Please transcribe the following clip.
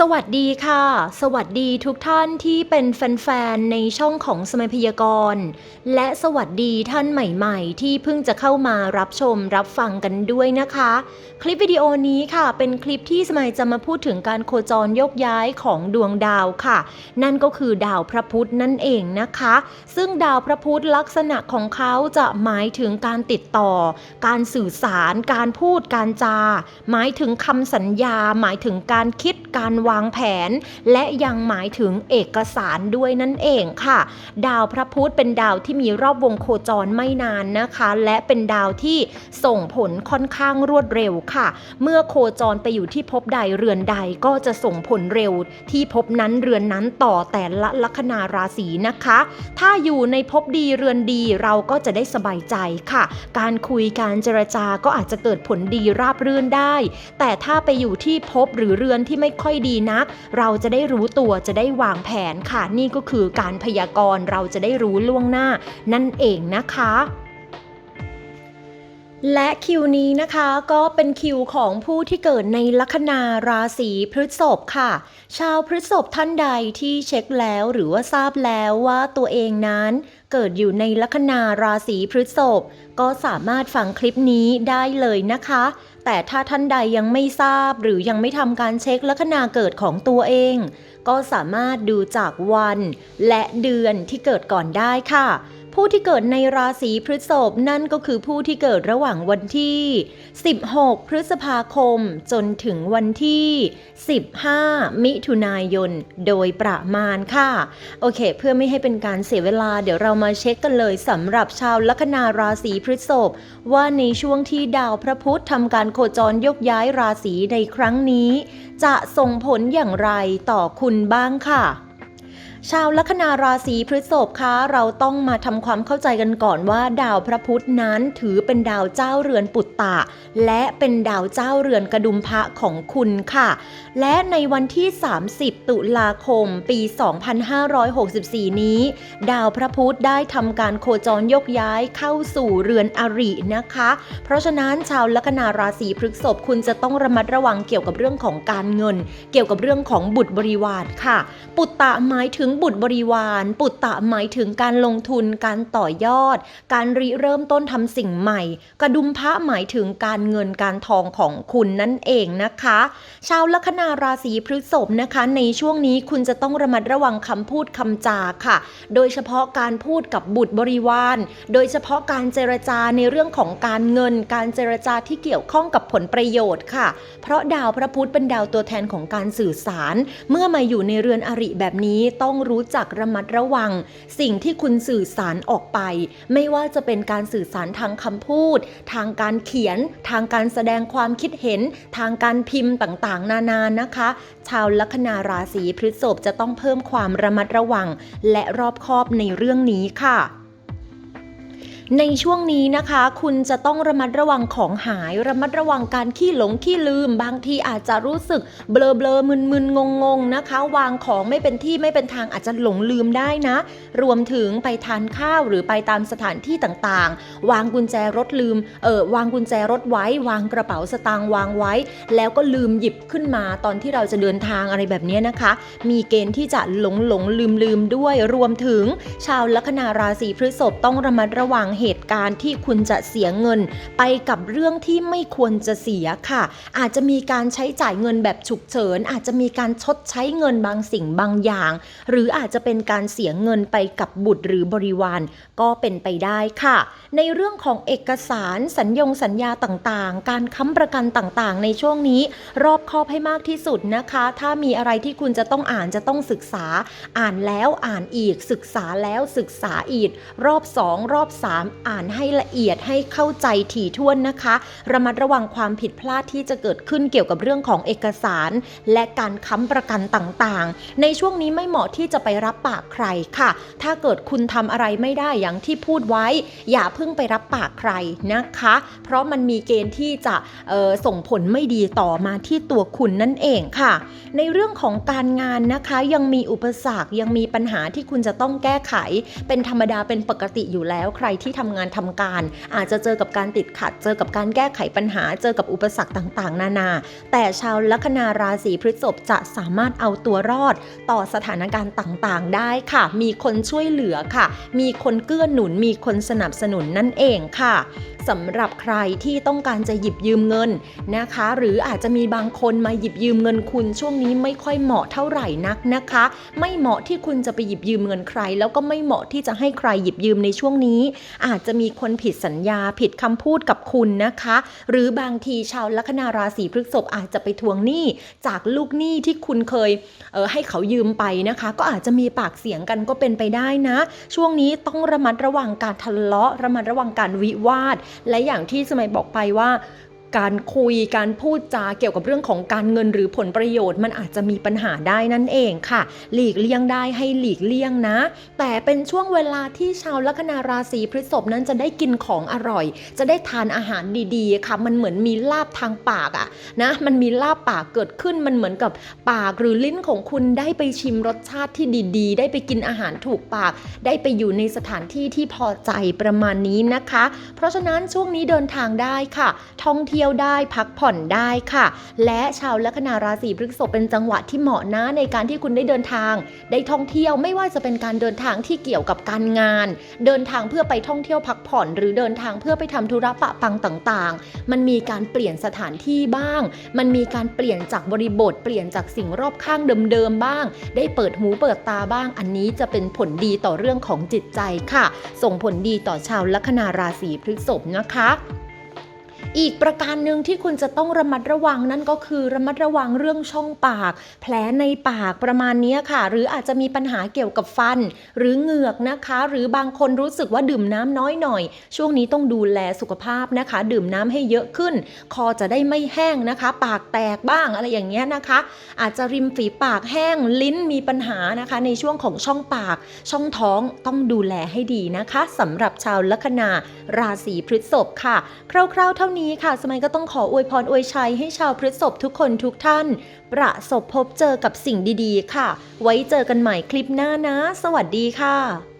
สวัสดีค่ะ สวัสดีทุกท่านที่เป็นแฟนๆ ในช่องของสมัยพยากรณ์ และสวัสดีท่านใหม่ๆ ที่เพิ่งจะเข้ามารับชมรับฟังกันด้วยนะคะ คลิปวิดีโอนี้ค่ะ เป็นคลิปที่สมัยจะมาพูดถึงการโคจรยกย้ายของดวงดาวค่ะ นั่นก็คือดาวพระพุธนั่นเองนะคะ ซึ่งดาวพระพุธลักษณะของเขาจะหมายถึงการติดต่อ การสื่อสาร การพูดการจา หมายถึงคำสัญญา หมายถึงการคิดการวางแผน และยังหมายถึงเอกสารด้วยนั่นเองค่ะ ดาวพระพุธเป็นดาวที่มีรอบวงโคจรไม่นานนะคะ และเป็นดาวที่ส่งผลค่อนข้างรวดเร็วค่ะ เมื่อโคจรไปอยู่ที่ภพใดเรือนใดก็จะส่งผลเร็ว ที่ภพนั้นเรือนนั้นต่อแต่ละลัคนาราศีนะคะ ถ้าอยู่ในภพดีเรือนดีเราก็จะได้สบายใจค่ะ การคุยการเจรจาก็อาจจะเกิดผลดีราบรื่นได้ แต่ถ้าไปอยู่ที่ภพหรือเรือนที่ไม่ค่อยดีนัก เราจะได้รู้ตัวจะได้วางแผนค่ะ นี่ก็คือการพยากรณ์เราจะได้รู้ล่วงหน้า นั่นเองนะคะและคิวนี้นะคะก็เป็นคิวของผู้ที่เกิดในลัคนาราศีพฤษภค่ะ ชาวพฤษภท่านใดที่เช็คแล้วหรือว่าทราบแล้วว่าตัวเองนั้น เกิดอยู่ในลัคนาราศีพฤษภก็สามารถฟังคลิปนี้ได้เลยนะคะ แต่ถ้าท่านใดยังไม่ทราบหรือยังไม่ทำการเช็คลัคนาเกิดของตัวเอง ก็สามารถดูจากวัน และเดือนที่เกิดก่อนได้ค่ะ ผู้ที่เกิดในราศีพฤษภนั่นก็คือผู้ที่เกิดระหว่างวันที่ 16 พฤษภาคม จนถึงวันที่ 15 มิถุนายน โดยประมาณค่ะ โอเค เพื่อไม่ให้เป็นการเสียเวลาเดี๋ยวเรามาเช็คกันเลยสำหรับชาวลัคนาราศีพฤษภว่าในช่วงที่ดาวพระพุธทำการโคจรยกย้ายราศีในครั้งนี้ จะส่งผลอย่างไรต่อคุณบ้างค่ะ ชาวลัคนาราศีพฤษภคะเราต้องมาทำความเข้าใจกันก่อนว่าดาวพระพุธนั้นถือเป็นดาวเจ้าเรือนปุตตะ และเป็นดาวเจ้าเรือนกระดุมพระของคุณค่ะ และในวันที่ 30 ตุลาคม ปี 2564 นี้ ดาวพระพุธได้ทำการโคจรยกย้ายเข้าสู่เรือนอรินะคะ เพราะฉะนั้นชาวลัคนาราศีพฤษภคุณจะต้องระมัดระวังเกี่ยวกับเรื่องของการเงิน เกี่ยวกับเรื่องของบุตรบริวารค่ะ ปุตตะหมายถึงบุตรบริวาร ปุตตะหมายถึงการลงทุนการต่อยอด การริเริ่มต้นทำสิ่งใหม่ กระดุมพระหมายถึงการเงินการทองของคุณนั่นเองนะคะ ชาวลัคนาราศีพฤษภนะคะ ในช่วงนี้คุณจะต้องระมัดระวังคำพูดคำจาค่ะ โดยเฉพาะการพูดกับบุตรบริวาร โดยเฉพาะการเจรจาในเรื่องของการเงิน การเจรจาที่เกี่ยวข้องกับผลประโยชน์ค่ะ เพราะดาวพระพุธเป็นดาวตัวแทนของการสื่อสาร เมื่อมาอยู่ในเรือนอริแบบนี้ต้องรู้จักระมัดระวัง สิ่งที่คุณสื่อสารออกไป ไม่ว่าจะเป็นการสื่อสารทางคำพูด ทางการเขียน ทางการแสดงความคิดเห็น ทางการพิมพ์ต่างๆ นานานะคะ ชาวลัคนาราศีพฤษภจะต้องเพิ่มความระมัดระวัง และรอบคอบในเรื่องนี้ค่ะ ในช่วงนี้นะคะ คุณจะต้องระมัดระวังของหาย ระมัดระวังการขี้หลงขี้ลืม บางทีอาจจะรู้สึกเบลอเบลอมึนมึนงงงๆนะคะ วางของไม่เป็นที่ไม่เป็นทางอาจจะหลงลืมได้นะ รวมถึงไปทานข้าวหรือไปตามสถานที่ต่างๆ วางกุญแจรถลืมเออวางกุญแจรถไว้ วางกระเป๋าสตางค์วางไว้ แล้วก็ลืมหยิบขึ้นมาตอนที่เราจะเดินทางอะไรแบบนี้นะคะ มีเกณฑ์ที่จะหลงหลงลืมลืมด้วย รวมถึงชาวลัคนาราศีพฤษภต้องระมัดระวังเหตุการณ์ที่คุณจะเสียเงิน ไปกับเรื่องที่ไม่ควรจะเสียค่ะ อาจจะมีการใช้จ่ายเงินแบบฉุกเฉิน อาจจะมีการชดใช้เงินบางสิ่งบางอย่าง หรืออาจจะเป็นการเสียเงินไปกับบุตรหรือบริวารก็เป็นไปได้ค่ะ ในเรื่องของเอกสารสัญญงสัญญาต่างๆ การค้ำประกันต่างๆ ในช่วงนี้ รอบคอบให้มากที่สุดนะคะ ถ้ามีอะไรที่คุณจะต้องอ่านจะต้องศึกษา อ่านแล้วอ่านอีกศึกษาแล้วศึกษาอีก รอบ 2 รอบ 3อ่านให้ละเอียดให้เข้าใจถี่ถ้วนนะคะ ระมัดระวังความผิดพลาดที่จะเกิดขึ้นเกี่ยวกับเรื่องของเอกสาร และการค้ำประกันต่างๆ ในช่วงนี้ไม่เหมาะที่จะไปรับปากใครค่ะ ถ้าเกิดคุณทำอะไรไม่ได้อย่างที่พูดไว้ อย่าเพิ่งไปรับปากใครนะคะ เพราะมันมีเกณฑ์ที่จะส่งผลไม่ดีต่อมาที่ตัวคุณนั่นเองค่ะ ในเรื่องของการงานนะคะยังมีอุปสรรคยังมีปัญหาที่คุณจะต้องแก้ไข เป็นธรรมดาเป็นปกติอยู่แล้วใครที่ที่ทำงานทำการ อาจจะเจอกับการติดขัด เจอกับการแก้ไขปัญหา เจอกับอุปสรรคต่างๆ นานา แต่ชาวลัคนาราศีพฤษภจะสามารถเอาตัวรอด ต่อสถานการณ์ต่างๆ ได้ค่ะ มีคนช่วยเหลือค่ะ มีคนเกื้อหนุน มีคนสนับสนุนนั่นเองค่ะ สำหรับใครที่ต้องการจะหยิบยืมเงินนะคะ หรืออาจจะมีบางคนมาหยิบยืมเงินคุณช่วงนี้ไม่ค่อยเหมาะเท่าไหร่นักนะคะ ไม่เหมาะที่คุณจะไปหยิบยืมเงินใคร แล้วก็ไม่เหมาะที่จะให้ใครหยิบยืมในช่วงนี้ อาจจะมีคนผิดสัญญาผิดคำพูดกับคุณนะคะ หรือบางทีชาวลัคนาราศีพฤษภอาจจะไปทวงหนี้จากลูกหนี้ที่คุณเคยเออให้เขายืมไปนะคะ ก็อาจจะมีปากเสียงกันก็เป็นไปได้นะ ช่วงนี้ต้องระมัดระวังการทะเลาะระมัดระวังการวิวาทและอย่างที่สมัยบอกไปว่า การคุยการพูดจาเกี่ยวกับเรื่องของการเงินหรือผลประโยชน์ มันอาจจะมีปัญหาได้นั่นเองค่ะ หลีกเลี่ยงได้ให้หลีกเลี่ยงนะ แต่เป็นช่วงเวลาที่ชาวลัคนาราศีพฤษภนั้นจะได้กินของอร่อย จะได้ทานอาหารดีๆค่ะ มันเหมือนมีลาบทางปากอะนะมันมีลาบปากเกิดขึ้นมันเหมือนกับปากหรือลิ้นของคุณได้ไปชิมรสชาติที่ดีๆ ได้ไปกินอาหารถูกปาก ได้ไปอยู่ในสถานที่ที่พอใจประมาณนี้นะคะ เพราะฉะนั้นช่วงนี้เดินทางได้ค่ะ ท่องเที่ยวที่ยวได้พักผ่อนได้ค่ะ และชาวลัคนาราศีพฤษภเป็นจังหวะที่เหมาะนะในการที่คุณได้เดินทาง ได้ท่องเที่ยวไม่ว่าจะเป็นการเดินทางที่เกี่ยวกับการงาน เดินทางเพื่อไปท่องเที่ยวพักผ่อน หรือเดินทางเพื่อไปทำธุระปะปังต่างๆ มันมีการเปลี่ยนสถานที่บ้าง มันมีการเปลี่ยนจากบริบท เปลี่ยนจากสิ่งรอบข้างเดิมๆบ้าง ได้เปิดหูเปิดตาบ้าง อันนี้จะเป็นผลดีต่อเรื่องของจิตใจค่ะ ส่งผลดีต่อชาวลัคนาราศีพฤษภนะคะ อีกประการหนึ่งที่คุณจะต้องระมัดระวังนั่นก็คือระมัดระวังเรื่องช่องปาก แผลในปากประมาณนี้ค่ะ หรืออาจจะมีปัญหาเกี่ยวกับฟัน หรือเหงือกนะคะ หรือบางคนรู้สึกว่าดื่มน้ำน้อยหน่อย ช่วงนี้ต้องดูแลสุขภาพนะคะ ดื่มน้ำให้เยอะขึ้น คอจะได้ไม่แห้งนะคะ ปากแตกบ้างอะไรอย่างเงี้ยนะคะ อาจจะริมฝีปากแห้งลิ้นมีปัญหานะคะ ในช่วงของช่องปาก ช่องท้องต้องดูแลให้ดีนะคะสำหรับชาวลัคนาราศีพฤษภค่ะ คร่าวๆเท่านี้นี้ค่ะสมัยก็ต้องขออวยพรอวยชัยให้ชาวพฤษภทุกคนทุกท่าน ประสบพบเจอกับสิ่งดีๆ ค่ะ ไว้เจอกันใหม่คลิปหน้านะ สวัสดีค่ะ